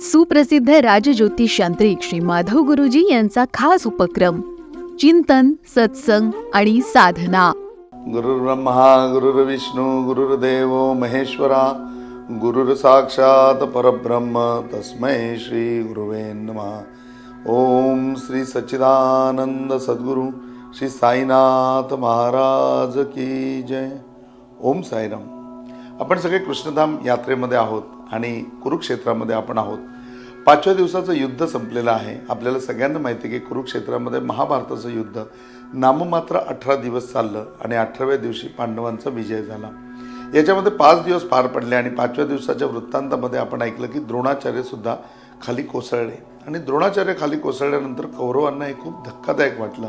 सुप्रसिद्ध राजज्योतिष यांत्रिक श्री माधव गुरुजी यांचा खास उपक्रम चिंतन सत्संग आणि साधना. गुरुर्ब्रह्मा गुरुर्विष्णू गुरुर्देव महेश्वरा गुरुर साक्षात परब्रह्म तस्मै श्री गुरुवे नमः. ओम श्री सच्चिदानंद सद्गुरु श्री साईनाथ महाराज की जय. ओम साईराम. आपण सगळे कृष्णधाम यात्रेमध्ये आहोत. आणि कुरुक्षेत्रामध्ये आपण आहोत. पाचव्या दिवसाचं युद्ध संपलेलं आहे. आपल्याला सगळ्यांना माहिती आहे की कुरुक्षेत्रामध्ये महाभारताचं युद्ध नाममात्र अठरा दिवस चाललं आणि अठराव्या दिवशी पांडवांचा विजय झाला. याच्यामध्ये पाच दिवस पार पडले आणि पाचव्या दिवसाच्या वृत्तांतामध्ये आपण ऐकलं की द्रोणाचार्य सुद्धा खाली कोसळले. आणि द्रोणाचार्य खाली कोसळल्यानंतर कौरवांना हे खूप धक्कादायक वाटलं.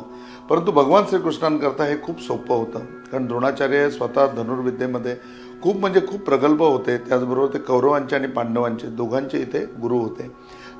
परंतु भगवान श्रीकृष्णांकरता हे खूप सोपं होतं. कारण द्रोणाचार्य हे स्वतः धनुर्विद्येमध्ये खूप म्हणजे खूप प्रगल्भ होते. त्याचबरोबर ते कौरवांचे आणि पांडवांचे दोघांचे इथे गुरु होते.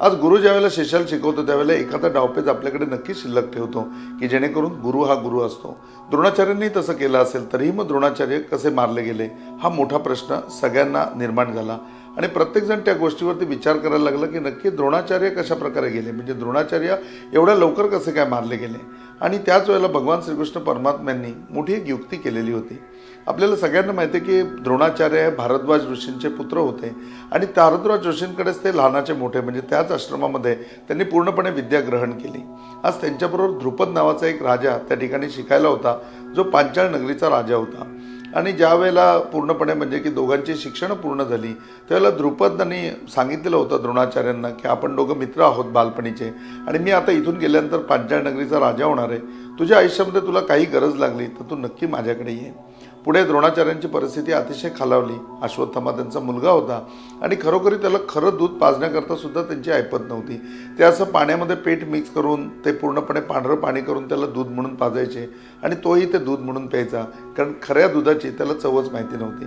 आज गुरु ज्यावेळेला शिष्याला शिकवतो त्यावेळेला एखादा डावपेच आपल्याकडे नक्की शिल्लक ठेवतो की जेणेकरून गुरु हा गुरु असतो. द्रोणाचार्यांनी तसं केलं असेल तरीही मग द्रोणाचार्य कसे मारले गेले हा मोठा प्रश्न सगळ्यांना निर्माण झाला. आणि प्रत्येकजण त्या गोष्टीवरती विचार करायला लागला की नक्की द्रोणाचार्य कशा प्रकारे गेले? म्हणजे द्रोणाचार्य एवढ्या लवकर कसे काय मारले गेले? आणि त्याच वेळेला भगवान श्रीकृष्ण परमात्म्यांनी मोठी एक युक्ती केलेली होती. आपल्याला सगळ्यांना माहिती आहे की द्रोणाचार्य हे भारद्वाज ऋषींचे पुत्र होते. आणि भारद्वाज ऋषींकडेच ते लहानाचे मोठे म्हणजे त्याच आश्रमामध्ये त्यांनी पूर्णपणे विद्या ग्रहण केली. आज त्यांच्याबरोबर ध्रुपद नावाचा एक राजा त्या ठिकाणी शिकायला होता जो पांचाळ नगरीचा राजा होता. आणि ज्या वेळेला पूर्णपणे म्हणजे की दोघांची शिक्षण पूर्ण झाली त्यावेळेला द्रुपदांनी सांगितलेलं होतं द्रोणाचार्यांना की आपण दोघं मित्र आहोत बालपणीचे. आणि मी आता इथून गेल्यानंतर पांचाळ नगरीचा राजा होणार आहे. तुझ्या आयुष्यामध्ये तुला काही गरज लागली तर तू नक्की माझ्याकडे ये. पुढे द्रोणाचार्यांची परिस्थिती अतिशय खालावली. अश्वत्थामा त्यांचा मुलगा होता आणि खरोखरी त्याला खरं दूध पाजण्याकरता सुद्धा त्यांची ऐपत नव्हती. ते असं पाण्यामध्ये पेट मिक्स करून ते पूर्णपणे पांढरं पाणी करून त्याला दूध म्हणून पाजायचे आणि तोही ते दूध म्हणून प्यायचा कारण खऱ्या दुधाची त्याला चवच माहिती नव्हती.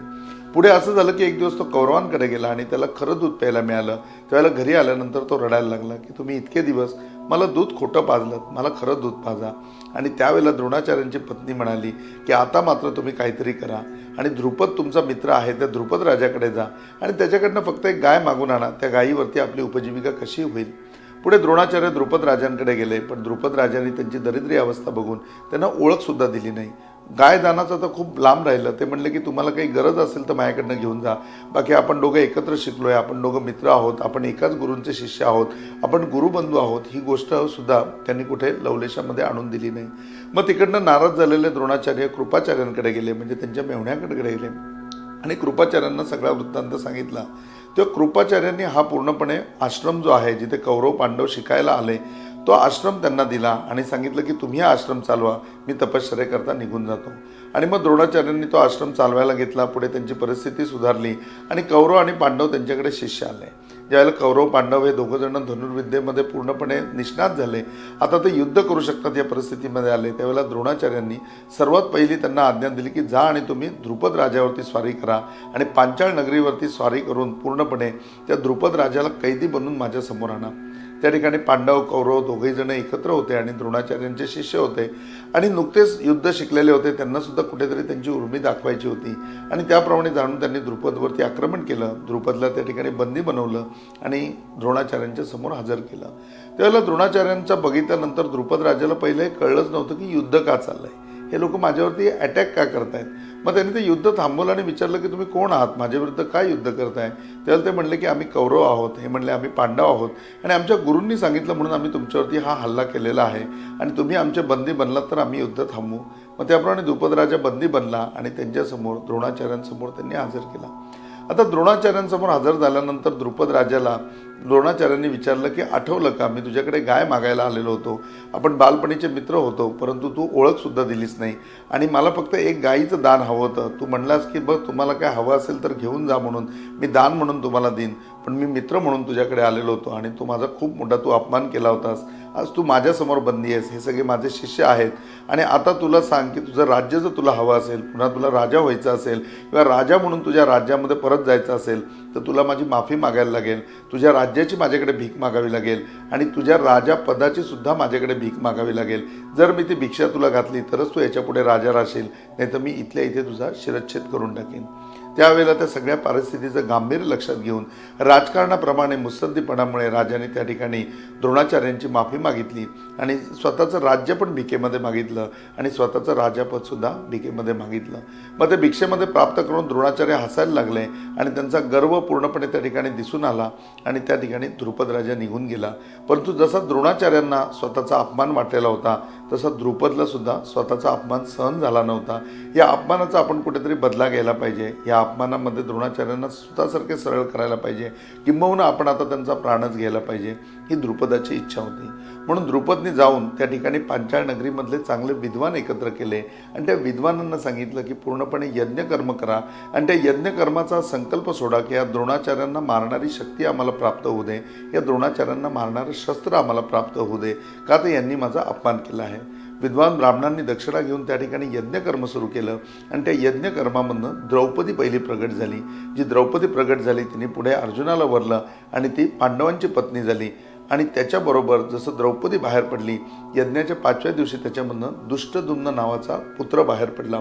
पुढे असं झालं की एक दिवस तो कौरवांकडे गेला आणि त्याला खरं दूध प्यायला मिळालं. त्यावेळेला घरी आल्यानंतर तो रडायला लागला की तुम्ही इतके दिवस मला दूध खोटं पाजलं मला खरं दूध पाजा. आणि त्यावेळेला द्रोणाचार्यांची पत्नी म्हणाली की आता मात्र तुम्ही काहीतरी करा. आणि ध्रुपद तुमचा मित्र आहे त्या ध्रुपद राजाकडे जा. आणि त्याच्याकडनं फक्त एक गाय मागून आणा. त्या गायीवरती आपली उपजीविका कशी होईल? पुढे द्रोणाचार्य द्रुपद राजांकडे गेले पण द्रुपद राजांनी त्यांची दरिद्री अवस्था बघून त्यांना ओळखसुद्धा दिली नाही. गाय दानाचं तर खूप लांब राहिलं. ते म्हणलं की तुम्हाला काही गरज असेल तर माझ्याकडनं घेऊन जा. बाकी आपण दोघं एकत्र शिकलो आहे आपण दोघं मित्र आहोत आपण एकाच गुरूंचे शिष्य आहोत आपण गुरुबंधू आहोत ही गोष्ट सुद्धा त्यांनी कुठे लवलेशामध्ये आणून दिली नाही. मग तिकडनं नाराज झालेले द्रोणाचार्य कृपाचार्यांकडे गेले म्हणजे त्यांच्या मेहण्याकडे गेले. आणि कृपाचार्यांना सगळा वृत्तांत सांगितला. तेव्हा कृपाचार्यांनी हा पूर्णपणे आश्रम जो आहे जिथे कौरव पांडव शिकायला आले तो आश्रम त्यांना दिला आणि सांगितलं की तुम्ही हा आश्रम चालवा मी तपश्चर्याकरता निघून जातो. आणि मग द्रोणाचार्यांनी तो आश्रम चालवायला घेतला पुढे त्यांची परिस्थिती सुधारली आणि कौरव आणि पांडव त्यांच्याकडे शिष्य आले. ज्यावेळेला कौरव पांडव हे दोघंजण धनुर्विद्येमध्ये पूर्णपणे निष्णात झाले. आता ते युद्ध करू शकतात या परिस्थितीमध्ये आले. त्यावेळेला द्रोणाचार्यांनी सर्वात पहिली त्यांना आज्ञा दिली की जा आणि तुम्ही द्रुपद राजावरती स्वारी करा आणि पांचाळ नगरीवरती स्वारी करून पूर्णपणे त्या द्रुपद राजाला कैदी बनून माझ्यासमोर आणा. त्या ठिकाणी पांडव कौरव दोघेही जण एकत्र होते आणि द्रोणाचार्यांचे शिष्य होते. आणि नुकतेच युद्ध शिकलेले होते. त्यांना सुद्धा कुठेतरी त्यांची उर्मी दाखवायची होती. आणि त्याप्रमाणे जाणून त्यांनी द्रुपदवरती आक्रमण केलं. द्रुपदला त्या ठिकाणी बंदी बनवलं आणि द्रोणाचार्यांच्या समोर हजर केलं. त्यावेळेला द्रोणाचार्यांचा बघितल्यानंतर द्रुपद राजाला पहिले कळलंच नव्हतं की युद्ध का चाललंय. हे लोक माझ्यावरती अटॅक का करतायत? मग त्यांनी ते युद्ध थांबवलं आणि विचारलं की तुम्ही कोण आहात? माझ्याविरुद्ध काय युद्ध करताय? त्यावेळेला ते म्हणले की आम्ही कौरव आहोत. हे म्हणले आम्ही पांडव आहोत. आणि आमच्या गुरूंनी सांगितलं म्हणून आम्ही तुमच्यावरती हा हल्ला केलेला आहे. आणि तुम्ही आमचे बंदी बनलात तर आम्ही युद्ध थांबवू. मग त्याप्रमाणे द्रुपदराजा बंदी बनला आणि त्यांच्यासमोर द्रोणाचार्यांसमोर त्यांनी हजर केला. आता द्रोणाचार्यांसमोर हजर झाल्यानंतर द्रुपद राजाला द्रोणाचार्यांनी विचारलं की आठवलं का? मी तुझ्याकडे गाय मागायला आलेलो होतो. आपण बालपणीचे मित्र होतो परंतु तू ओळखसुद्धा दिलीस नाही. आणि मला फक्त एक गायीचं दान हवं होतं. तू म्हणलास की बघ तुम्हाला काय हवं असेल तर घेऊन जा म्हणून. मी दान म्हणून तुम्हाला देईन. पण मी मित्र म्हणून तुझ्याकडे आलेलो होतो आणि तू माझा खूप मोठा तू अपमान केला होतास. आज तू माझ्यासमोर बंदी आहेस. हे सगळे माझे शिष्य आहेत. आणि आता तुला सांग की तुझं राज्य जर तुला हवं असेल पुन्हा तुला राजा व्हायचं असेल किंवा राजा म्हणून तुझ्या राज्यामध्ये परत जायचं असेल तर तुला माझी माफी मागायला लागेल. तुझ्या राज्याची माझ्याकडे भीक मागावी लागेल. आणि तुझ्या राजा पदाची सुद्धा माझ्याकडे भीक मागावी लागेल. जर मी ती भिक्षा तुला घातली तरच तू याच्यापुढे राजा राहशील नाही तर मी इथल्या इथे तुझा शिरच्छेद करून टाकेन. त्यावेळेला त्या सगळ्या परिस्थितीचं गांभीर्य लक्षात घेऊन राजकारणाप्रमाणे मुत्सद्दीपणामुळे राजाने त्या ठिकाणी द्रोणाचार्यांची माफी मागितली आणि स्वतःचं राज्य पण भिकेमध्ये मागितलं आणि स्वतःचं राजापदसुद्धा भिकेमध्ये मागितलं. मग ते भिक्षेमध्ये प्राप्त करून द्रोणाचार्य हसायला लागले आणि त्यांचा गर्व पूर्णपणे त्या ठिकाणी दिसून आला आणि त्या ठिकाणी द्रुपद राजा निघून गेला. परंतु जसा द्रोणाचार्यांना स्वतःचा अपमान वाटलेला होता तसा द्रुपदला सुद्धा स्वतःचा अपमान सहन झाला नव्हता. या अपमानाचा आपण कुठेतरी बदला घ्यायला पाहिजे या अपमानामध्ये द्रोणाचार्यांना स्वतःसारखे सरळ करायला पाहिजे. किंबहुना आपण आता त्यांचा प्राणच घ्यायला पाहिजे ही द्रुपदाची इच्छा होती. म्हणून द्रुपदने जाऊन त्या ठिकाणी पांचाळ नगरीमधले चांगले विद्वान एकत्र केले आणि त्या विद्वानांना सांगितलं की पूर्णपणे यज्ञकर्म करा आणि त्या यज्ञकर्माचा संकल्प सोडा की या द्रोणाचार्यांना मारणारी शक्ती आम्हाला प्राप्त होऊ दे या द्रोणाचार्यांना मारणारं शस्त्र आम्हाला प्राप्त होऊ दे. का तर यांनी माझा अपमान केला आहे. विद्वान ब्राह्मणांनी दक्षिणा घेऊन त्या ठिकाणी यज्ञकर्म सुरू केलं. आणि त्या यज्ञकर्मामधनं द्रौपदी पहिली प्रगट झाली. जी द्रौपदी प्रगट झाली तिने पुढे अर्जुनाला वरलं आणि ती पांडवांची पत्नी झाली. आणि त्याच्याबरोबर जसं द्रौपदी बाहेर पडली यज्ञाच्या पाचव्या दिवशी त्याच्यामधनं दुष्टदुम्न नावाचा पुत्र बाहेर पडला.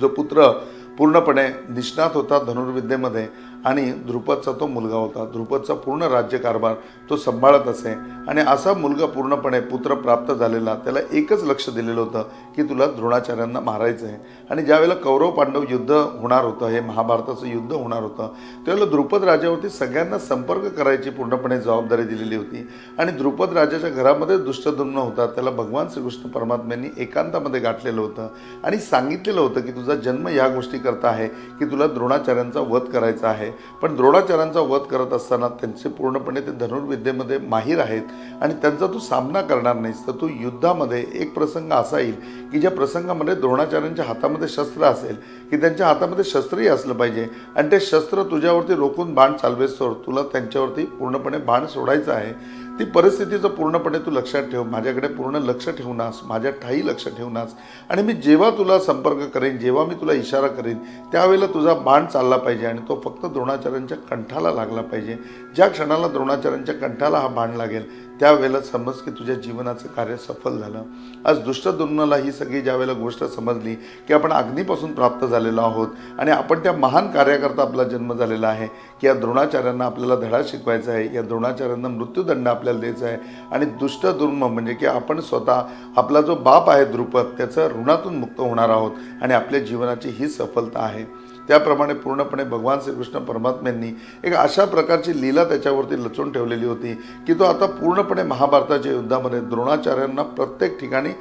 जो पुत्र पूर्णपणे निष्णात होता धनुर्विद्येमध्ये आणि ध्रुपदचा तो मुलगा होता. ध्रुपदचा पूर्ण राज्यकारभार तो सांभाळत असे. आणि असा मुलगा पूर्णपणे पुत्र प्राप्त झालेला त्याला एकच लक्ष दिलेलं होतं की तुला द्रोणाचार्यांना मारायचं आहे आणि ज्यावेळेला कौरव पांडव युद्ध होणार होतं हे महाभारताचं युद्ध होणार होतं त्यावेळेला द्रुपद राजावरती सगळ्यांना संपर्क करायची पूर्णपणे जबाबदारी दिलेली होती. आणि द्रुपद राजाच्या घरामध्ये दुष्टदुम्न होता त्याला भगवान श्रीकृष्ण परमात्म्यांनी एकांतामध्ये गाठलेलं होतं. आणि सांगितलेलं होतं की तुझा जन्म या गोष्टी करता आहे की तुला द्रोणाचार्यांचा वध करायचा आहे. आहे. पण द्रोणाचार्यांचा वध करत असताना त्यांचे पूर्णपणे ते धनुर्विद्येमध्ये माहीर आहेत आणि त्यांचा तू सामना करणार नाहीस तर तू युद्धामध्ये एक प्रसंग असा येईल की ज्या प्रसंगामध्ये द्रोणाचार्यांच्या हातामध्ये शस्त्र असेल की त्यांच्या हातामध्ये शस्त्रही असलं पाहिजे. आणि ते शस्त्र तुझ्यावरती रोखून बाण तर तुला त्यांच्यावरती पूर्णपणे बाण सोडायचं आहे. ती परिस्थितीचं पूर्णपणे तू लक्षात ठेव माझ्याकडे पूर्ण लक्ष ठेवणास माझ्या ठाई लक्ष ठेवणास आणि मी जेव्हा तुला संपर्क करेन जेव्हा मी तुला इशारा करेन त्यावेळेला तुझा बाण चालला पाहिजे आणि तो फक्त द्रोणाचार्यांच्या कंठाला लागला पाहिजे. ज्या क्षणाला द्रोणाचार्यांच्या कंठाला हा बाण लागेल त्यावेळेला समज की तुझ्या जीवनाचं कार्य सफल झालं. आज दुष्टदुम्नला ही सगळी ज्यावेळेला गोष्ट समजली की आपण अग्नीपासून प्राप्त झालेलो आहोत आणि आपण त्या महान कार्याकरता आपला जन्म झालेला आहे की या द्रोणाचार्यांना आपल्याला धडा शिकवायचा आहे या द्रोणाचार्यांना मृत्यूदंड आपल्याला द्यायचा आहे आणि दुष्टदुर्म म्हणजे की आपण स्वतः आपला जो बाप आहे द्रुपद त्याचं ऋणातून मुक्त होणार आहोत आणि आपल्या जीवनाची ही सफलता आहे. त्याप्रमाणे पूर्णपणे भगवान श्रीकृष्ण परमात्म्यांनी एक अशा प्रकारची लीला त्याच्यावरती लचून ठेवलेली होती की तो आता पूर्णपणे महाभारताच्या युद्धामध्ये द्रोणाचार्यांना प्रत्येक ठिकाणी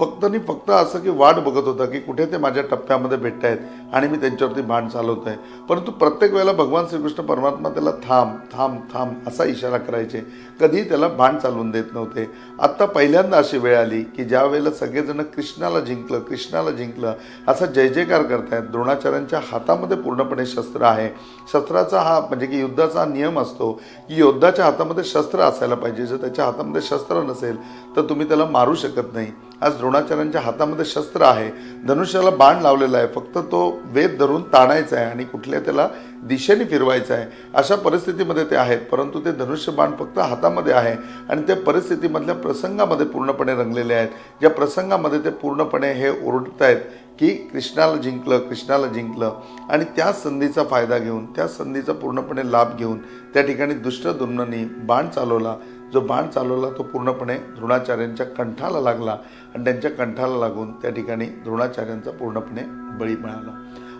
फक्त आणि फक्त असं की वाट बघत होता की कुठे ते माझ्या टप्प्यामध्ये भेटत आहेत आणि मी त्यांच्यावरती भांड चालवत आहे. परंतु प्रत्येक वेळेला भगवान श्रीकृष्ण परमात्मा त्याला थांब थांब थांब असा इशारा करायचे. कधीही त्याला भांड चालवून देत नव्हते. आत्ता पहिल्यांदा अशी वेळ आली की ज्या वेळेला सगळेजण कृष्णाला जिंकलं कृष्णाला जिंकलं असा जय जयकार करतायत. द्रोणाचार्यांच्या हातामध्ये पूर्णपणे शस्त्र आहे. शस्त्राचा हा म्हणजे की युद्धाचा हा नियम असतो की योद्धाच्या हातामध्ये शस्त्र असायला पाहिजे. जर त्याच्या हातामध्ये शस्त्र नसेल तर तुम्ही त्याला मारू शकत नाही. आज द्रोणाचार्यांच्या हातामध्ये शस्त्र आहे. धनुष्याला बाण लावलेला आहे. फक्त तो वेद धरून ताणायचा आहे आणि कुठल्या त्याला दिशेने फिरवायचा आहे. अशा परिस्थितीमध्ये ते आहेत परंतु ते धनुष्य बाण फक्त हातामध्ये आहे आणि त्या परिस्थितीमधल्या प्रसंगामध्ये पूर्णपणे रंगलेले आहेत. ज्या प्रसंगामध्ये ते पूर्णपणे हे ओरडत आहेत की कृष्णाला जिंकलं कृष्णाला जिंकलं आणि त्या संधीचा फायदा घेऊन त्या संधीचा पूर्णपणे लाभ घेऊन त्या ठिकाणी दुष्ट दुर्ननी बाण चालवला. जो बाण चालवला तो पूर्णपणे द्रोणाचार्यांच्या कंठाला लागला आणि त्यांच्या कंठाला लागून त्या ठिकाणी द्रोणाचार्यांचा पूर्णपणे बळी मिळाला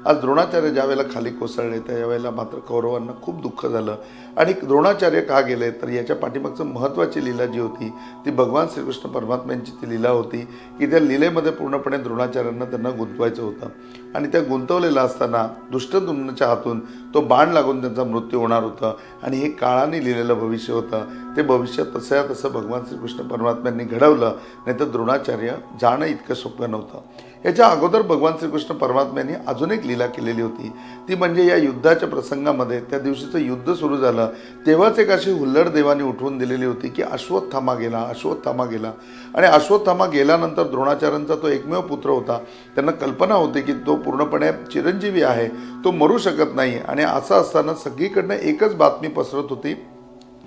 आज द्रोणाचार्य ज्या वेळेला खाली कोसळले त्यावेळेला मात्र कौरवांना खूप दुःख झालं. आणि द्रोणाचार्य का गेले तर याच्या पाठीमागचं महत्त्वाची लीला जी होती ती भगवान श्रीकृष्ण परमात्म्यांची ती लीला होती की त्या लीलेमध्ये पूर्णपणे द्रोणाचार्यांना त्यांना गुंतवायचं होतं. आणि त्या गुंतवलेलं असताना दुष्टदुम्नच्या हातून तो बाण लागून त्यांचा मृत्यू होणार होता. आणि हे काळाने लिहिलेलं भविष्य होतं. ते भविष्य तसं तसं भगवान श्रीकृष्ण परमात्म्यांनी घडवलं नाही तर द्रोणाचार्य जाणं इतकं सोपं नव्हतं. याच्या अगोदर भगवान श्रीकृष्ण परमात्म्यांनी अजून एक लीला केलेली होती. ती म्हणजे या युद्धाच्या प्रसंगामध्ये त्या दिवशीचं युद्ध सुरू झालं. तेव्हाच एक अशी हुल्लड देवाने उठवून दिलेली होती की अश्वत्थामा गेला अश्वत्थामा गेला. आणि अश्वत्थामा गेल्यानंतर द्रोणाचार्यांचा तो एकमेव पुत्र होता. त्यांना कल्पना होती की तो पूर्णपणे चिरंजीवी आहे तो मरू शकत नाही. आणि असं असताना सगळीकडनं एकच बातमी पसरत होती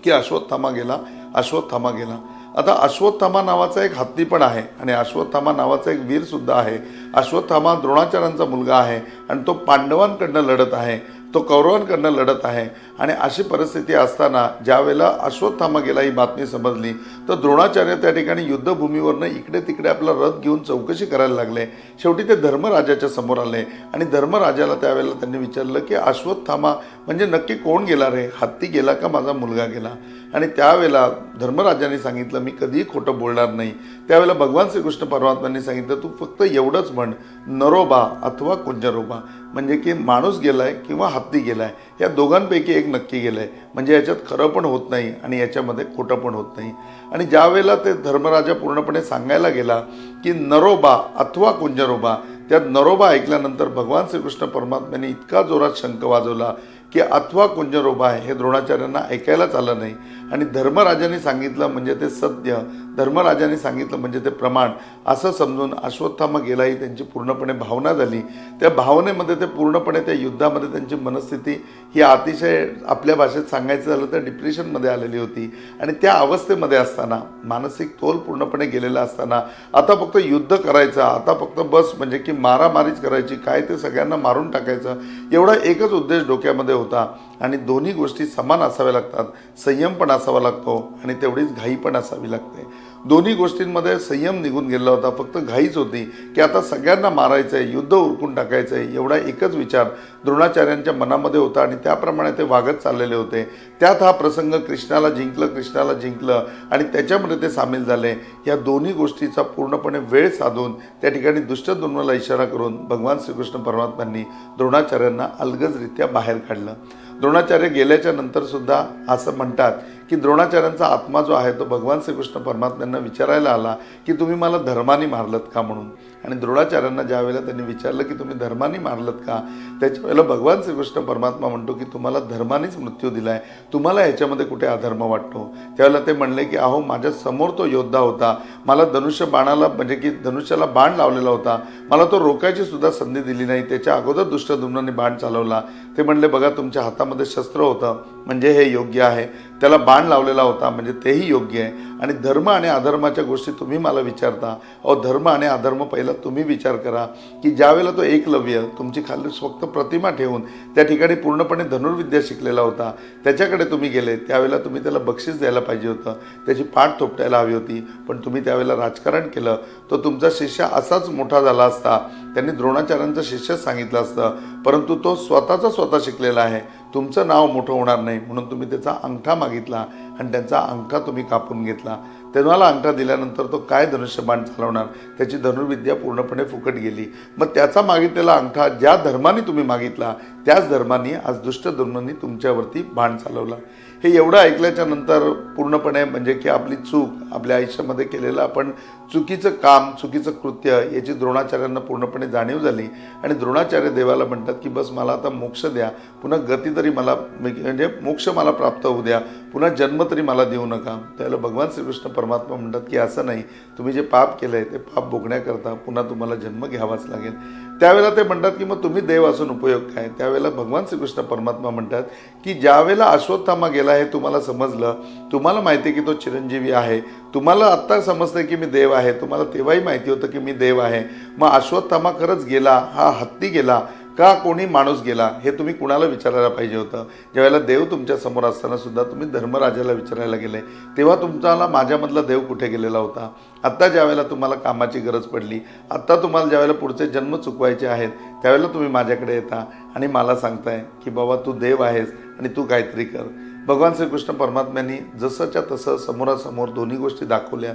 की अश्वत्थामा गेला अश्वत्थामा गेला. आता अश्वत्थामा नावाचा एक हत्ती पण आहे आणि अश्वत्थामा नावाचा एक वीरसुद्धा आहे. अश्वत्थामा द्रोणाचार्यांचा मुलगा आहे आणि तो पांडवांकडनं लढत आहे. तो कौरवांकडनं लढत आहे. आणि अशी परिस्थिती असताना ज्यावेळेला अश्वत्थामा गेला ही बातमी समजली तर द्रोणाचार्य त्या ठिकाणी युद्धभूमीवरनं इकडे तिकडे आपला रथ घेऊन चौकशी करायला लागले. शेवटी ते धर्मराजाच्या समोर आले. आणि धर्मराजाला त्यावेळेला त्यांनी विचारलं की अश्वत्थामा म्हणजे नक्की कोण गेला रे? हत्ती गेला का माझा मुलगा गेला? आणि त्यावेळेला धर्मराजाने सांगितलं मी कधीही खोटं बोलणार नाही. त्यावेळेला भगवान श्रीकृष्ण परमात्म्यांनी सांगितलं तू फक्त एवढंच म्हण नरोबा अथवा कुंजरोबा. म्हणजे की माणूस गेला आहे किंवा हत्ती गेलाय या दोघांपैकी एक नक्की गेलं आहे म्हणजे याच्यात खरं पण होत नाही आणि याच्यामध्ये खोटं पण होत नाही. आणि ज्यावेळेला ते धर्मराजा पूर्णपणे सांगायला गेला की नरोबा अथवा कुंजरोबा त्यात नरोबा ऐकल्यानंतर भगवान श्रीकृष्ण परमात्म्याने इतका जोरात शंख वाजवला की अथवा कुंजरोबा हे द्रोणाचार्यांना ऐकायलाच आलं नाही. आणि धर्मराजाने सांगितलं म्हणजे ते सत्य धर्मराजाने सांगितलं म्हणजे ते प्रमाण असं समजून अश्वत्थामा गेलाही त्यांची पूर्णपणे भावना झाली. त्या भावनेमध्ये ते पूर्णपणे त्या युद्धामध्ये त्यांची मनस्थिती ही अतिशय आपल्या भाषेत सांगायचं झालं तर डिप्रेशनमध्ये आलेली होती. आणि त्या अवस्थेमध्ये असताना मानसिक तोल पूर्णपणे गेलेला असताना आता फक्त युद्ध करायचं आता फक्त बस म्हणजे की मारामारीच करायची काय ते सगळ्यांना मारून टाकायचं एवढा एकच उद्देश डोक्यामध्ये होता. आणि दोन्ही गोष्टी समान असाव्या लागतात. संयम पण असावा लागतो आणि तेवढीच घाई पण असावी लागते. दोन्ही गोष्टींमध्ये संयम निघून गेला होता. फक्त घाईच होती की आता सगळ्यांना मारायचं आहे युद्ध उरकून टाकायचं आहे एवढा एकच विचार द्रोणाचार्यांच्या मनामध्ये होता आणि त्याप्रमाणे ते वागत चाललेले होते. त्यात हा प्रसंग कृष्णाला जिंकलं कृष्णाला जिंकलं आणि त्याच्यामध्ये ते सामील झाले. या दोन्ही गोष्टीचा पूर्णपणे वेळ साधून त्या ठिकाणी दुष्टदुर्मला इशारा करून भगवान श्रीकृष्ण परमात्म्यांनी द्रोणाचार्यांना अलगजरित्या बाहेर काढलं. द्रोणाचार्य गेल्याच्या नंतरसुद्धा असं म्हणतात की द्रोणाचार्यांचा आत्मा जो आहे तो भगवान श्रीकृष्ण परमात्म्यांना विचारायला आला की तुम्ही मला धर्माने मारलत का म्हणून? आणि द्रोणाचार्यांना ज्या वेळेला त्यांनी विचारलं की तुम्ही धर्माने मारलत का? त्याच्या वेळेला भगवान श्रीकृष्ण परमात्मा म्हणतो की तुम्हाला धर्मानेच मृत्यू दिला आहे तुम्हाला याच्यामध्ये कुठे अधर्म वाटतो? त्यावेळेला ते म्हणले की अहो माझ्यासमोर तो योद्धा होता. मला धनुष्य बाणाला म्हणजे की धनुष्याला बाण लावलेला होता. मला तो रोकायची सुद्धा संधी दिली नाही. त्याच्या अगोदर दुष्टधुम्नाने बाण चालवला. ते म्हणले बघा तुमच्या हातामध्ये शस्त्र होतं. म्हणजे हे योग्य आहे. त्याला बाण लावलेला होता म्हणजे तेही योग्य आहे. आणि धर्म आणि अधर्माच्या गोष्टी तुम्ही मला विचारता अहो धर्म आणि अधर्म पहिला तुम्ही विचार करा की ज्यावेळेला तो एकलव्य तुमची खाली फक्त प्रतिमा ठेवून त्या ठिकाणी पूर्णपणे धनुर्विद्या शिकलेला होता त्याच्याकडे तुम्ही गेले त्यावेळेला तुम्ही त्याला बक्षीस द्यायला पाहिजे होतं त्याची पाठ थोपटायला हवी होती पण तुम्ही त्यावेळेला राजकारण केलं तो तुमचा शिष्य असाच मोठा झाला असता त्यांनी द्रोणाचार्यांचं शिष्यच सांगितलं असतं परंतु तो स्वतःचा स्वतः शिकलेला आहे. तुमचं नाव मोठं होणार नाही म्हणून तुम्ही त्याचा अंगठा मागितला आणि त्यांचा अंगठा तुम्ही कापून घेतला. तेव्हाला अंगठा दिल्यानंतर तो काय धनुष्यबाण चालवणार? त्याची धनुर्विद्या पूर्णपणे फुकट गेली. मग त्याचा मागितलेला अंगठा ज्या धर्माने तुम्ही मागितला त्याच धर्माने आज दुष्ट धर्मांनी तुमच्यावरती बाण चालवला. हे एवढं ऐकल्याच्या नंतर पूर्णपणे म्हणजे की आपली चूक आपल्या आयुष्यामध्ये केलेलं आपण चुकीचं काम चुकीचं कृत्य याची द्रोणाचार्यांना पूर्णपणे जाणीव झाली. आणि द्रोणाचार्य देवाला म्हणतात की बस मला आता मोक्ष द्या. पुन्हा गती तरी मला म्हणजे मोक्ष मला प्राप्त होऊ द्या. पुन्हा जन्म तरी मला देऊ नका. त्यावेळेला भगवान श्रीकृष्ण परमात्मा म्हणतात की असं नाही. तुम्ही जे पाप केलं आहे ते पाप भोगण्याकरता पुन्हा तुम्हाला जन्म घ्यावाच लागेल. त्यावेळेला ते म्हणतात की मग तुम्ही देव असून उपयोग काय? त्यावेळेला भगवान श्रीकृष्ण परमात्मा म्हणतात की ज्यावेळेला अश्वत्थामा गेला हे तुम्हाला समजलं तुम्हाला माहिती आहे की तो चिरंजीवी आहे तुम्हाला आत्ता समजतं की मी देव आहे तुम्हाला तेव्हाही माहिती होतं की मी देव आहे. मग अश्वत्थामा खरंच गेला हा हत्ती गेला का कोणी माणूस गेला हे तुम्ही कुणाला विचारायला पाहिजे होतं? ज्यावेळेला देव तुमच्यासमोर असताना सुद्धा तुम्ही धर्मराजाला विचारायला गेले तेव्हा तुमच्याला माझ्यामधला देव कुठे गेलेला होता? आत्ता ज्यावेळेला तुम्हाला कामाची गरज पडली आत्ता तुम्हाला ज्यावेळेला पुढचे जन्म चुकवायचे आहेत त्यावेळेला तुम्ही माझ्याकडे येता आणि मला सांगताय की बाबा तू देव आहेस आणि तू काहीतरी कर. भगवान श्रीकृष्ण परमात्म्यांनी जसंच्या तसं समोरासमोर दोन्ही गोष्टी दाखवल्या.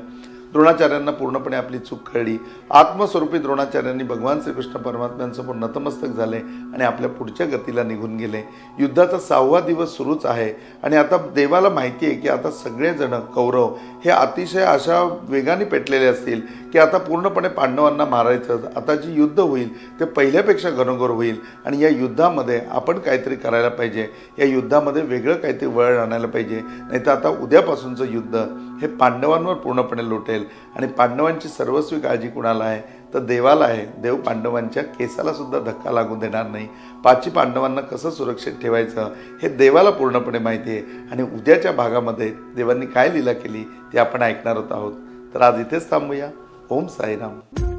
द्रोणाचार्यांना पूर्णपणे आपली चूक कळली. आत्मस्वरूपी द्रोणाचार्यांनी भगवान श्रीकृष्ण परमात्म्यांसमोर नतमस्तक झाले आणि आपल्या पुढच्या गतीला निघून गेले. युद्धाचा सहावा दिवस सुरूच आहे आणि आता देवाला माहिती आहे की आता सगळेजण कौरव हे अतिशय अशा वेगाने पेटलेले असतील की आता पूर्णपणे पांडवांना मारायचं आता जे युद्ध होईल ते पहिल्यापेक्षा घनघोर होईल आणि या युद्धामध्ये आपण काहीतरी करायला पाहिजे. या युद्धामध्ये वेगळं काहीतरी वळण आणायला पाहिजे. नाही तर आता उद्यापासूनचं युद्ध हे पांडवांवर पूर्णपणे लोटेल. आणि पांडवांची सर्वस्वी काळजी कुणाला आहे? तर देवाला आहे. देव पांडवांच्या केसाला सुद्धा धक्का लागू देणार नाही. पाची पांडवांना कसं सुरक्षित ठेवायचं हे देवाला पूर्णपणे माहिती आहे. आणि उद्याच्या भागामध्ये देवांनी काय लीला केली ती आपण ऐकणार होत आहोत. तर आज इथेच थांबूया. ओम साईराम.